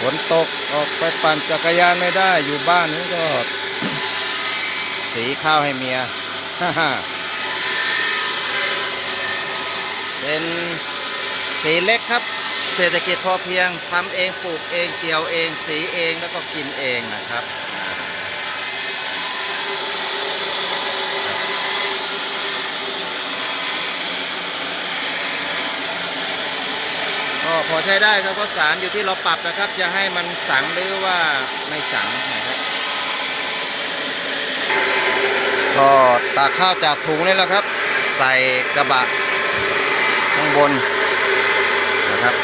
ฝนตกออกไปปั่นจักรยานไม่ได้อยู่บ้านนี่ก็ สีข้าวให้เมียเป็นสีเล็กครับ เศรษฐกิจพอเพียงทำเองปลูกเองเกี่ยวเอง สีเองแล้วก็กินเองนะครับอ่าก็ พอใช้ได้ครับก็สารอยู่ที่เราปรับนะครับ จะให้มันสังหรือว่าไม่สังนะครับก็ตากข้าวจากถุงนี่แหละครับ ใส่กระบะข้างบนนะครับ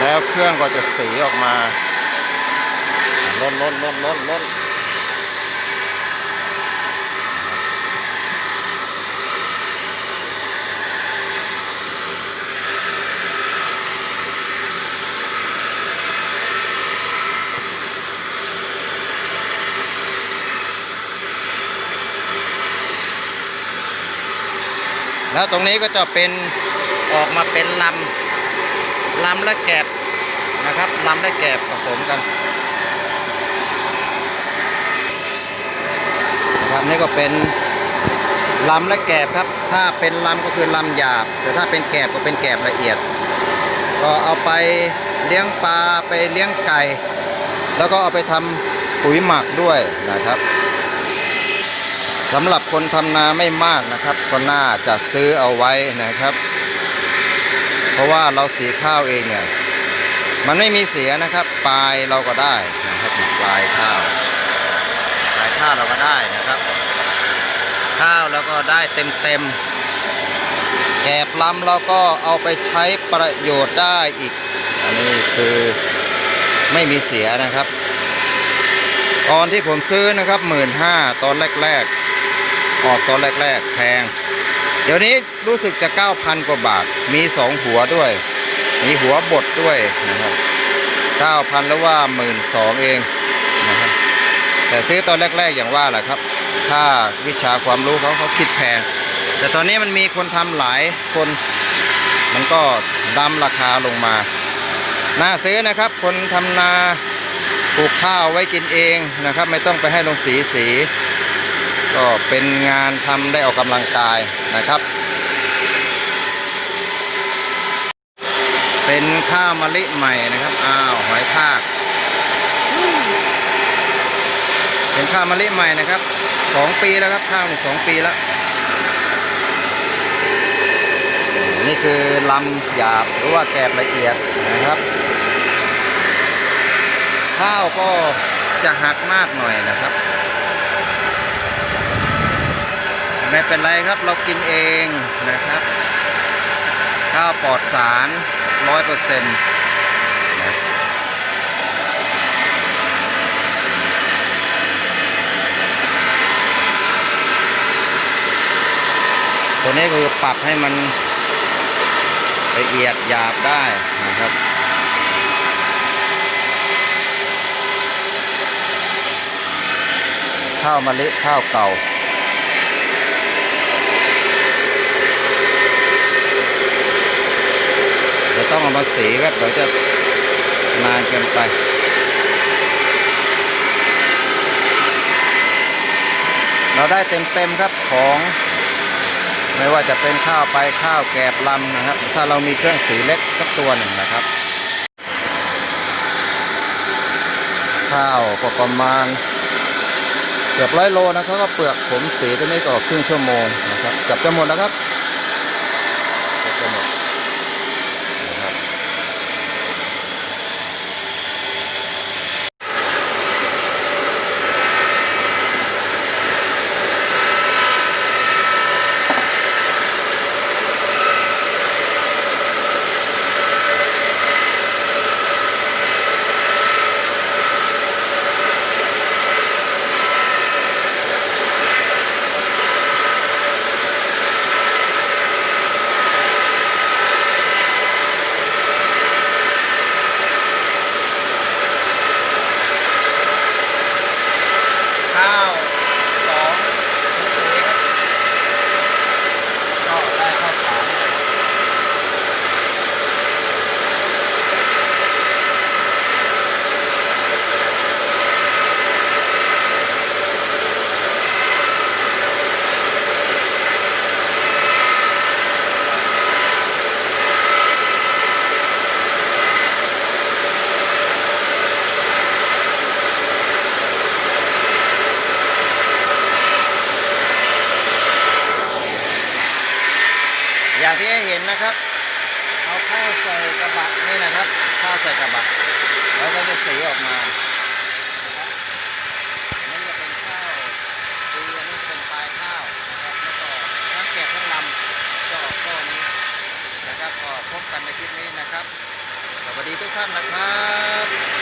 แล้วเครื่องก็จะสีออกมาล้นล้นล้นล้นล้น แล้วตรงนี้ก็จะเป็นออกมาเป็นลำลำและแกบนะครับลำและแกบผสมกันนะครับนี่ก็เป็นลำและแกบครับ ถ้าเป็นลำก็คือลำหยาบ แต่ถ้าเป็นแกบก็เป็นแกบละเอียด ก็เอาไปเลี้ยงปลาไปเลี้ยงไก่ แล้วก็เอาไปทำปุ๋ยหมักด้วยนะครับ สำหรับคนทำนาไม่มากนะครับ ก็น่าจะซื้อเอาไว้นะครับ เพราะว่าเราสีข้าวเองเนี่ย มันไม่มีเสียนะครับ ปลายเราก็ได้นะครับปลายข้าว ปลายข้าวเราก็ได้นะครับ ข้าวเราก็ได้เต็มเต็มๆแกบลำเราก็เอาไปใช้ประโยชน์ได้อีก อันนี้คือไม่มีเสียนะครับ ตอนที่ผมซื้อนะครับหมื่นห้าตอนแรก ๆ ออกตอนแรกๆแพง เดี๋ยวนี้รู้สึกจะ 9,000 กว่าบาท มีสองหัวด้วย มีหัวบดด้วยนะครับ 9,000 แล้วว่า 12,000เองนะครับแต่ซื้อตอนแรกๆอย่างว่าแหละครับค่าวิชาความรู้เขาเขาคิดแพง แต่ตอนนี้มันมีคนทำหลายคน มันก็ดำราคาลงมา น่าซื้อนะครับ คนทำนาปลูกข้าวไว้กินเองนะครับ ไม่ต้องไปให้ลงสีสี ก็เป็นงานทำได้ออกกำลังกายนะครับ เป็นข้าวมะลิใหม่นะครับ อ้าวหอยทาก เป็นข้าวมะลิใหม่นะครับสองปีแล้วครับข้าวนี่สองปีแล้ว นี่คือลำหยาบหรือว่าแกบละเอียดนะครับ ข้าวก็จะหักมากหน่อยนะครับ ไม่เป็นไรครับเรากินเองนะครับ ข้าวปลอดสารร้อยเปอร์เซ็นต์ตัวนี้คือปรับให้มันละเอียดหยาบได้นะครับข้าวมะลิข้าวเก่า จะ ต้องเอามาสีครับเดี๋ยวจะนานเกินไปเราได้เต็มๆครับของ ไม่ว่าจะเป็นข้าวไปข้าวแกบลำนะครับ ถ้าเรามีเครื่องสีเล็กสักตัวหนึ่งนะครับ ข้าวก็ประมาณเกือบร้อยโลนะครับก็เปลือกผมสีตัวนี้ก็ครึ่งชั่วโมงนะครับกือบจะหมดแล้วครับ จากที่เห็นนะครับ เอาข้าวใส่กระบะนี่นะครับ ข้าวใส่กระบะ แล้วก็จะสีออกมานี่จะเป็นข้าวดีอันนี้เป็นปลายข้าวนะครับ แล้วก็ทั้งแกะทั้งลำก็ออกก้อนนี้นะครับ ก็พบกันในคลิปนี้นะครับ สวัสดีทุกท่านนะครับ